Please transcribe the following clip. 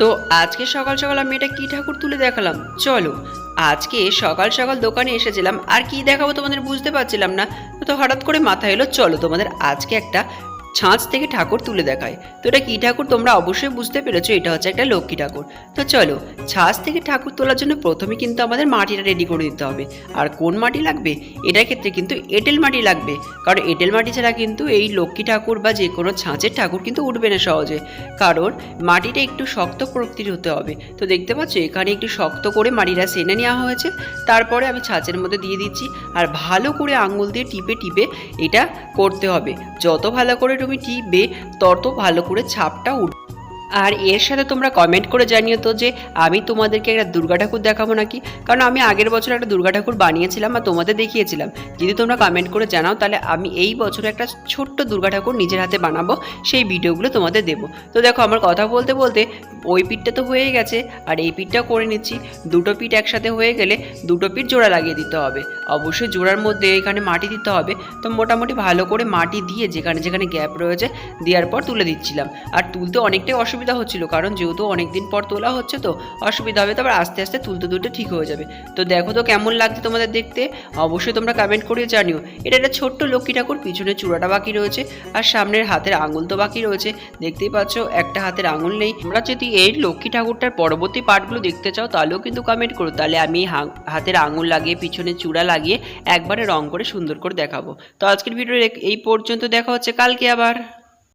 তো আজকে সকাল সকাল আমি এটা কি ঠাকুর তুলে দেখালাম? চলো, আজকে সকাল সকাল দোকানে এসেছিলাম, আর কি দেখাবো তোমাদের বুঝতে পারছিলাম না। তো হঠাৎ করে মাথা এলো, চলো তোমাদের আজকে একটা ছাঁচ থেকে ঠাকুর তুলে দেখায়। তো এটা কী ঠাকুর? তোমরা অবশ্যই বুঝতে পেরেছ, এটা হচ্ছে একটা লক্ষ্মী ঠাকুর। তো চলো, ছাঁচ থেকে ঠাকুর তোলার জন্য প্রথমে কিন্তু আমাদের মাটিটা রেডি করে দিতে হবে। আর কোন মাটি লাগবে? এটার ক্ষেত্রে কিন্তু এঁটেল মাটি লাগবে। কারণ এঁটেল মাটি ছাড়া কিন্তু এই লক্ষ্মী ঠাকুর বা যে কোনো ছাঁচের ঠাকুর কিন্তু উঠবে না সহজে। কারণ মাটিটা একটু শক্ত প্রকৃতির হতে হবে। তো দেখতে পাচ্ছ, এখানে একটু শক্ত করে মাটিটা সেনে নেওয়া হয়েছে। তারপরে আমি ছাঁচের মধ্যে দিয়ে দিচ্ছি। আর ভালো করে আঙুল দিয়ে টিপে টিপে এটা করতে হবে। যত ভালো করে তুমি বে তত ভালো করে ছাপটা উঠ। আর এর সাথে তোমরা কমেন্ট করে জানিও তো যে আমি তোমাদেরকে একটা দুর্গা ঠাকুর দেখাবো নাকি? কারণ আমি আগের বছর একটা দুর্গা ঠাকুর বানিয়েছিলাম আর তোমাদের দেখিয়েছিলাম। যদি তোমরা কমেন্ট করে জানাও, তাহলে আমি এই বছর একটা ছোট্ট দুর্গা ঠাকুর নিজের হাতে বানাবো, সেই ভিডিওগুলো তোমাদের দেবো। তো দেখো, আমার কথা বলতে বলতে ওই পিঠটা তো হয়ে গেছে, আর এই পিঠটা করে নিচ্ছি। দুটো পিঠ একসাথে হয়ে গেলে দুটো পিঠ জোড়া লাগিয়ে দিতে হবে। অবশ্যই জোড়ার মধ্যে এখানে মাটি দিতে হবে। তো মোটামুটি ভালো করে মাটি দিয়ে যেখানে যেখানে গ্যাপ রয়েছে, দেওয়ার পর তুলে দিচ্ছিলাম। আর তুলতে অনেকটাই অসুবিধা হচ্ছিল, কারণ যেহেতু অনেক দিন পর তোলা হচ্ছে তো, অসুবিধা হবে, তারপর আস্তে আস্তে তুলতে তুলতে ঠিক হয়ে যাবে। তো দেখো তো কেমন লাগছে তোমাদের দেখতে, অবশ্যই তোমরা কমেন্ট করে জানিও। এটা একটা ছোট্ট লক্ষ্মী ঠাকুর, পিছনে চূড়াটা বাকি রয়েছে, আর সামনের হাতের আঙুল তো বাকি রয়েছে। দেখতেই পাচ্ছ, একটা হাতের আঙুল নেই। তোমরা যদি এই লক্ষ্মী ঠাকুরটার পরবর্তী পার্টগুলো দেখতে চাও, তাহলেও কিন্তু কমেন্ট করো। তাহলে আমি হাতের আঙুল লাগিয়ে, পিছনে চূড়া লাগিয়ে, একবারে রং করে সুন্দর করে দেখাবো। তো আজকের ভিডিও এই পর্যন্ত দেখা হচ্ছে, কালকে আবার।